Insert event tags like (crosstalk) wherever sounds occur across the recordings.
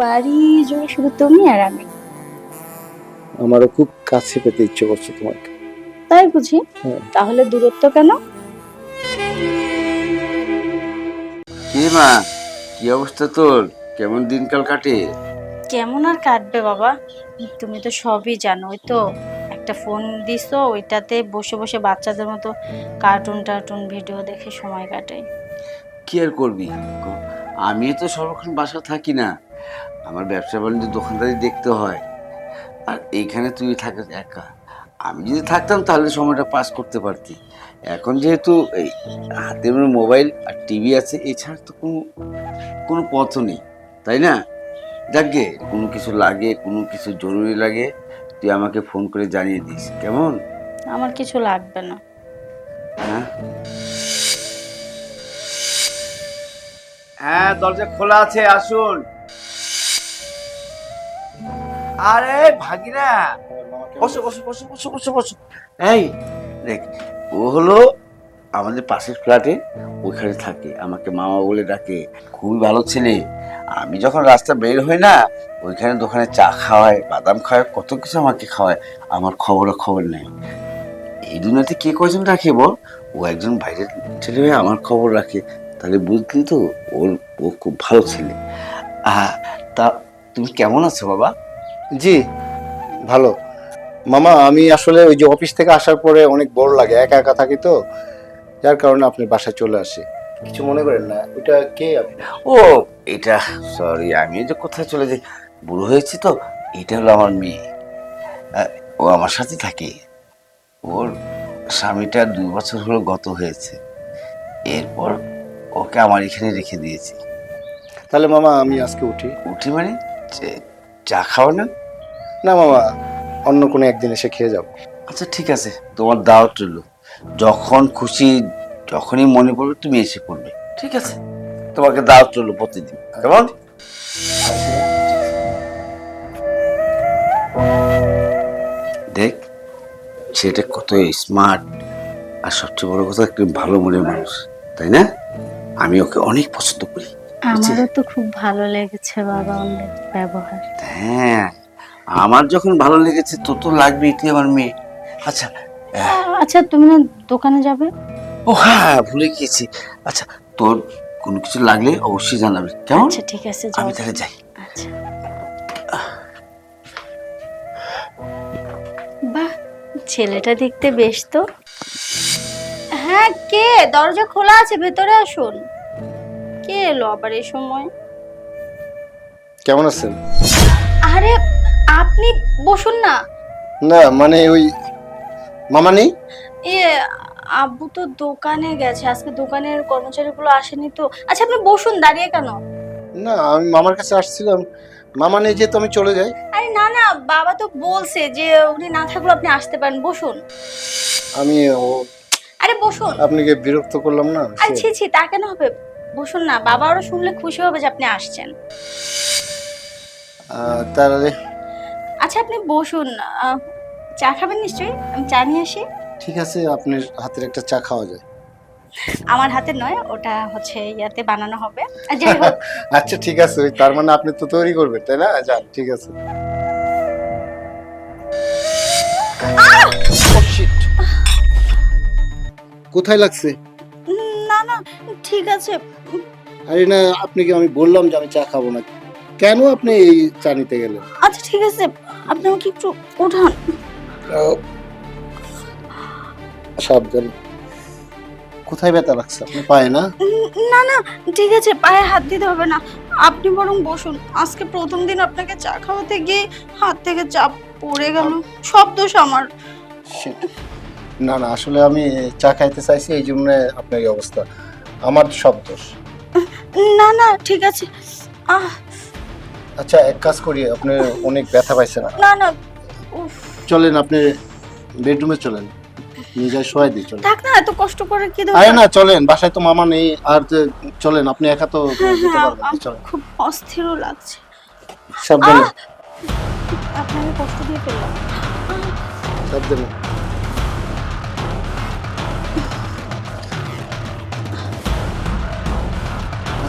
বাড়ি জুড়ে শুধু তুমি আর আমি। আমারও খুব কাছে পেতে ইচ্ছে করছে তোমাকে তাই বুঝি? হ্যাঁ। তাহলে দূরত্ব কেন? কি মা? কি অবস্থা তোর? কেমন দিনকাল কাটে? কেমন আর কাটবে বাবা? তুমি তো সবই জানো ওই তো একটা ফোন দিছো ওইটাতে বসে বসে বাচ্চাদের মতো কার্টুন টার্টুন ভিডিও দেখে সময় কাটাই কি আর করবি? আমি তো সর্বক্ষণ বাসা থাকি না। আমার ব্যবসা বাণিজ্য দোকানদারি দেখতে হয়। আর এইখানে তুই থাকিস একা। আমি যদি থাকতাম তাহলে সময়টা পাস করতে পারতি। এখন যেহেতু এই হাতের মধ্যে মোবাইল আর টিভি আছে এছাড়া তো কোনো কোনো পথও নেই। তাই না? যাকে কোনো কিছু লাগে কোনো কিছু জরুরি লাগে তুই আমাকে ফোন করে জানিয়ে দিস কেমন? আমার কিছু লাগবে না। হ্যাঁ? হ্যাঁ দরজা খোলা আছে আসুন। আরে ভাগিনা। বসো বসো বসো বসো বসো বসো। এই, দেখ, ও হলো আমাদের পাশের ফ্ল্যাটে ওইখানে থাকে, আমাকে মামা বলে ডাকে, খুবই ভালো ছেলে। আমি যখন রাস্তা বের হই না, ওইখানে দোকানে চা খাওয়ায়, বাদাম খাওয়ায়, কত কিছু আমাকে খাওয়ায়, আমার খবর খবর নেই। এই দুনিয়াতে কে কজন রাখে বল? ও একজন বাইরের ছেলে হয়ে আমার খবর রাখে। তাহলে বুঝলি তো, ওর, ও খুব ভালো ছেলে। তা তুমি কেমন আছো বাবা? জি ভালো। মামা আমি আসলে ওই যে অফিস থেকে আসার পরে অনেক বড় লাগে একা একা থাকি তো যার কারণে আপনি বাসায় চলে আসি। কিছু মনে করেন না ওইটা কে আপনি? ও এটা সরি আমি যে কোথায় চলে যাই বুড়ো হয়েছি তো এটা হলো আমার মেয়ে। ও আমার সাথে থাকে। ওর স্বামীটা দুই বছর হলো গত হয়েছে। এরপর ওকে আমার এখানে রেখে দিয়েছি। তাহলে মামা আমি আজকে উঠি। উঠি মানে চে- খাও না? না মামা অন্য কোনো একদিন এসে খেয়ে যাব। আচ্ছা ঠিক আছে। তোমার দাওয়াত রইল। যখন খুশি যখনই মনে পড়বে তুমি এসে পড়বে। ঠিক আছে? তোমাকে দাওয়াত রইল প্রতিদিন। কেমন? দেখ ছেলেটা কত স্মার্ট আর সবচেয়ে বড় কথা একটু ভালো মনের মানুষ। তাই না? আমি ওকে অনেক পছন্দ করি। আমারও তো খুব ভালো লেগেছে বাবা ওদের ব্যবহার। হ্যাঁ আমার যখন ভালো লেগেছে তো তো লাগবেই তুই আমার মেয়ে। আচ্ছা আচ্ছা তুমি না দোকানে যাবে? ও হ্যাঁ ভুলে গিয়েছি। আচ্ছা তোর কোনো কিছু লাগলে অবশ্যই জানাবি কেমন? আচ্ছা ঠিক আছে আমি তাহলে যাই। আচ্ছা। বাহ ছেলেটা দেখতে বেশ তো। হ্যাঁ কে? দরজা খোলা আছে ভেতরে আসুন। কে এলো আবার এই সময়। কেমন আছেন? আরে আপনি বসুন না। না মানে ওই মামা নেই এ আব্বু তো দোকানে গেছে আজকে দোকানের কর্মচারীগুলো আসেনি তো। আচ্ছা আপনি বসুন দাঁড়িয়ে কেন? না আমি মামার কাছে আসছিলাম। মামা নেই যেহেতু আমি চলে যাই। আরে না না বাবা তো বলছে যে উনি না থাকলেও আপনি আসতে পারেন বসুন। আমি ও আরে বসুন। আপনাকে বিরক্ত করলাম না আরে ছি ছি তা কেন হবে? বসুন না বাবা আরও শুনলে খুশি হবে যে আপনি আসছেন। তাহলে আচ্ছা আপনি বসুন আহ, চা খাবেন নিশ্চয়ই? আমি চা নিয়ে আসি। ঠিক আছে আপনার হাতের একটা চা খাওয়া যায়। আমার হাতে নয় ওটা হচ্ছে ইয়াতে বানানো হবে। আর যাই হোক। (laughs) আচ্ছা ঠিক আছে ওই তার মানে আপনি তো তৈরি করবেন তাই না? যান ঠিক আছে। Oh, shit. কোথায় লাগছে? ঠিক আছে। আরে না আপনাকে আমি বললাম যে আমি চা খাব না কেন আপনি এই চা নিতে গেলেন? আচ্ছা ঠিক আছে। আপনি আমাকে একটু ওঠান। সাবধান। কোথায় ব্যথা লাগছে? আপনি পায় না? না না ঠিক আছে পায়ে হাত দিতে হবে না। আপনি বরং বসুন। আজকে প্রথম দিন আপনাকে চা খাওয়াতে গিয়ে হাত থেকে চাপ পড়ে গেল। সব দোষ আমার. না না আসলে আমি চা খাইতে চাইছি এই জন্য আপনার এই অবস্থা। আমার সব দোষ। না না ঠিক আছে। আহ। আচ্ছা এক কাজ করি আপনি অনেক ব্যথা পাইছেন। না না উফ। চলেন আপনি বেডরুমে চলেন। নিয়ে যাই শোয়াই দিই চলেন। থাক না এত কষ্ট করে কি আরে দরকার না চলেন বাসায় তো মামা নেই আর যে চলেন আপনি একা তো হ্যাঁ যেতে হ্যাঁ পারবেন না, চলেন। খুব অস্থিরও লাগছে। সাবধানে! আপনাকে কষ্ট দিয়ে ফেললাম। সাবধানে।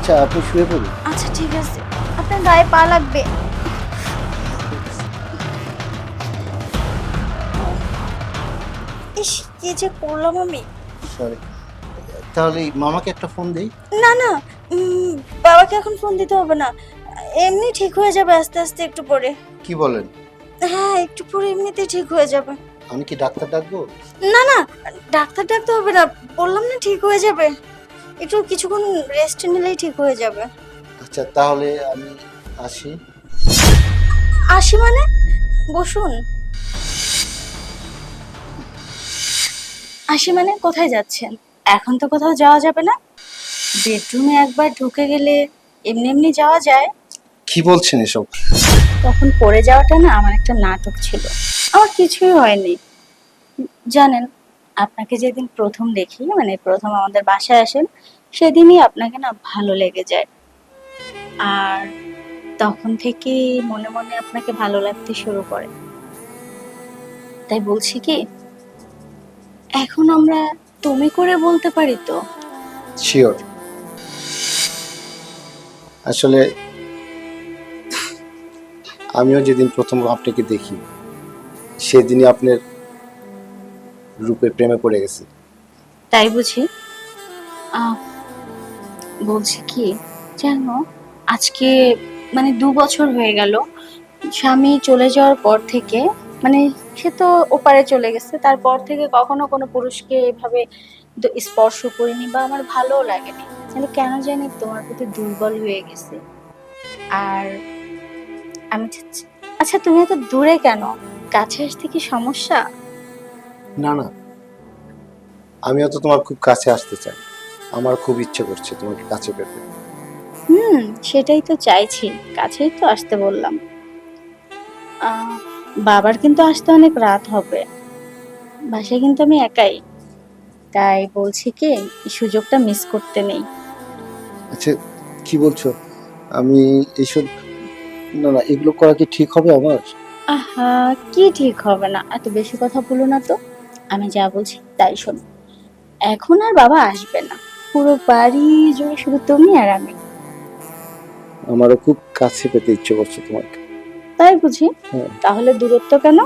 আচ্ছা আপনি শুয়ে পড়ুন। আচ্ছা ঠিক আছে। আপনার গায়ে পা লাগবে। ইস কি যে করলাম আমি? সরি তাহলে মামাকে একটা ফোন দেই? না না বাবাকে এখন ফোন দিতে হবে না। এমনি ঠিক হয়ে যাবে আস্তে আস্তে একটু পরে। কি বলেন? হ্যাঁ একটু পরে এমনিতেই ঠিক হয়ে যাবে। আমি কি ডাক্তার ডাকবো? না না ডাক্তার ডাকতে হবে না বললাম না ঠিক হয়ে যাবে। একটু কিছুক্ষণ রেস্ট নিলেই ঠিক হয়ে যাবে। আচ্ছা তাহলে আমি আসি। আসি মানে? বসুন। আসি মানে কোথায় যাচ্ছেন? এখন তো কোথাও যাওয়া যাবে না। বেডরুমে একবার ঢুকে গেলে এমনি এমনি যাওয়া যায়। কি বলছেন এসব? তখন পড়ে যাওয়াটা না আমার একটা নাটক ছিল। আমার কিছুই হয়নি। জানেন আপনাকে যেদিন প্রথম দেখি মানে প্রথম আমাদের বাসায় আসেন, সেদিনই আপনাকে না ভালো লেগে যায়। আর তখন থেকে মনে মনে আপনাকে ভালো লাগতে শুরু করে। তাই বলছি কি, এখন আমরা তুমি করে বলতে পারি তো? শিওর আসলে, আমিও যেদিন প্রথম আপনাকে দেখি, সেদিনই আপনার রূপে প্রেমে পড়ে গেছি। তাই বুঝি? বলছি কি, জানো, আজকে মানে দু বছর হয়ে গেল, স্বামী চলে যাওয়ার পর থেকে মানে সে তো ওপারে চলে গেছে, তারপর থেকে কখনো কোনো পুরুষকে এভাবে স্পর্শ করিনি বা আমার ভালোও লাগেনি। যেন কেন জানি তোমার প্রতি দুর্বল হয়ে গেছে। আর আমি চাচ্ছি আচ্ছা তুমি এত দূরে কেন? কাছে আসতে কি সমস্যা? না না। আমিও তো তোমার খুব কাছে আসতে চাই। আমার খুব ইচ্ছে করছে তোমাকে কাছে পেতে। হুম সেটাই তো চাইছি। কাছেই তো আসতে বললাম। বাবার কিন্তু আসতে অনেক রাত হবে। বাসায় কিন্তু আমি একাই। তাই বলছি কি এই সুযোগটা মিস করতে নেই। আচ্ছা কি বলছো? আমি এইসব না না এগুলো করা কি ঠিক হবে আমার? আহা কি ঠিক হবে না? এত বেশি কথা বলো না তো। আমি যা বলছি তাই শোনো। এখন আর বাবা আসবে না। পুরো বাড়ি জুড়ে শুধু তুমি আর আমি। আমারও খুব কাছে পেতে ইচ্ছে করছে তোমাকে। তাই বুঝি? হ্যাঁ। তাহলে দূরত্ব কেন?